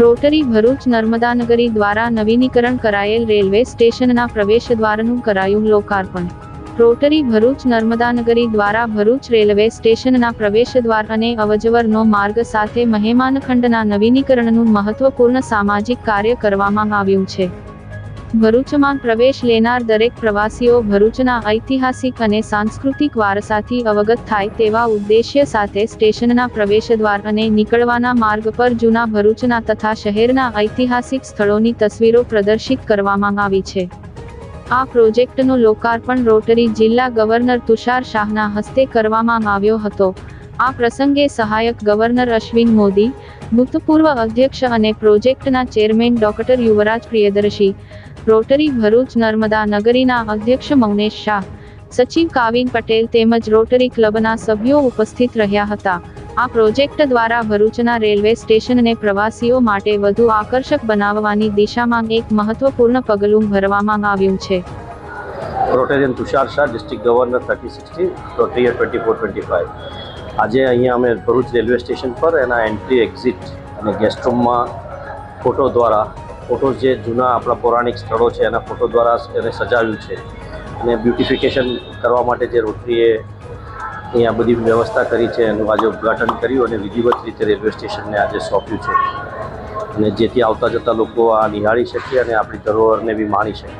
Rotary Bharuch નર્મદાનગરી દ્વારા નવીનીકરણ કરાયેલ રેલવે સ્ટેશનના પ્રવેશદ્વારનું કરાયું લોકાર્પણ. રોટરી ભરૂચ નર્મદાનગરી દ્વારા ભરૂચ રેલવે સ્ટેશનના પ્રવેશદ્વાર અને અવજવરનો માર્ગ સાથે મહેમાનખંડના નવીનીકરણનું મહત્વપૂર્ણ સામાજિક કાર્ય કરવામાં આવ્યું છે. ભરૂચમાં પ્રવેશ લેનાર દરેક પ્રવાસીઓ ભરૂચના ઐતિહાસિક અને સાંસ્કૃતિક વારસાથી અવગત થાય તેવા ઉદ્દેશ્ય સાથે સ્ટેશનના પ્રવેશદ્વાર અને નીકળવાના માર્ગ પર જૂના ભરૂચના તથા શહેરના ઐતિહાસિક સ્થળોની તસવીરો પ્રદર્શિત કરવામાં આવી છે. આ પ્રોજેક્ટનું લોકાર્પણ રોટરી જિલ્લા ગવર્નર તુષાર શાહના હસ્તે કરવામાં આવ્યો હતો. આ પ્રસંગે સહાયક ગવર્નર અશ્વિન મોદી, ભૂતપૂર્વ અધ્યક્ષ અને પ્રોજેક્ટના chairman doctor Yuvraj Priyadarshi rotary Bharuch Narmada નગરીના અધ્યક્ષ મૌનેશ શાહ, સચિવ કાવિન પટેલ તેમજ રોટરી ક્લબના સભ્યો ઉપસ્થિત રહ્યા હતા. આ પ્રોજેક્ટ દ્વારા ભરૂચના રેલવે સ્ટેશનને પ્રવાસીઓ માટે વધુ આકર્ષક બનાવવાની દિશામાં એક મહત્વપૂર્ણ પગલું ભરવામાં આવ્યું છે. Rotarian Tushar Shah district governor thirty sixty rotary year twenty four twenty five આજે અહીંયા અમે ભરૂચ રેલવે સ્ટેશન પર એના એન્ટ્રી એક્ઝિટ અને ગેસ્ટ રૂમમાં ફોટો દ્વારા ફોટો જે જૂના આપણા પૌરાણિક સ્થળો છે, એના ફોટો દ્વારા એને સજાવ્યું છે. અને બ્યુટિફિકેશન કરવા માટે જે રોટરીએ અહીંયા બધી વ્યવસ્થા કરી છે, એનું આજે ઉદ્ઘાટન કર્યું અને વિધિવત રીતે રેલવે સ્ટેશનને આજે સોંપ્યું છે. અને જેથી આવતા જતા લોકો આ નિહાળી શકે અને આપણી ધરોહરને બી માણી શકે.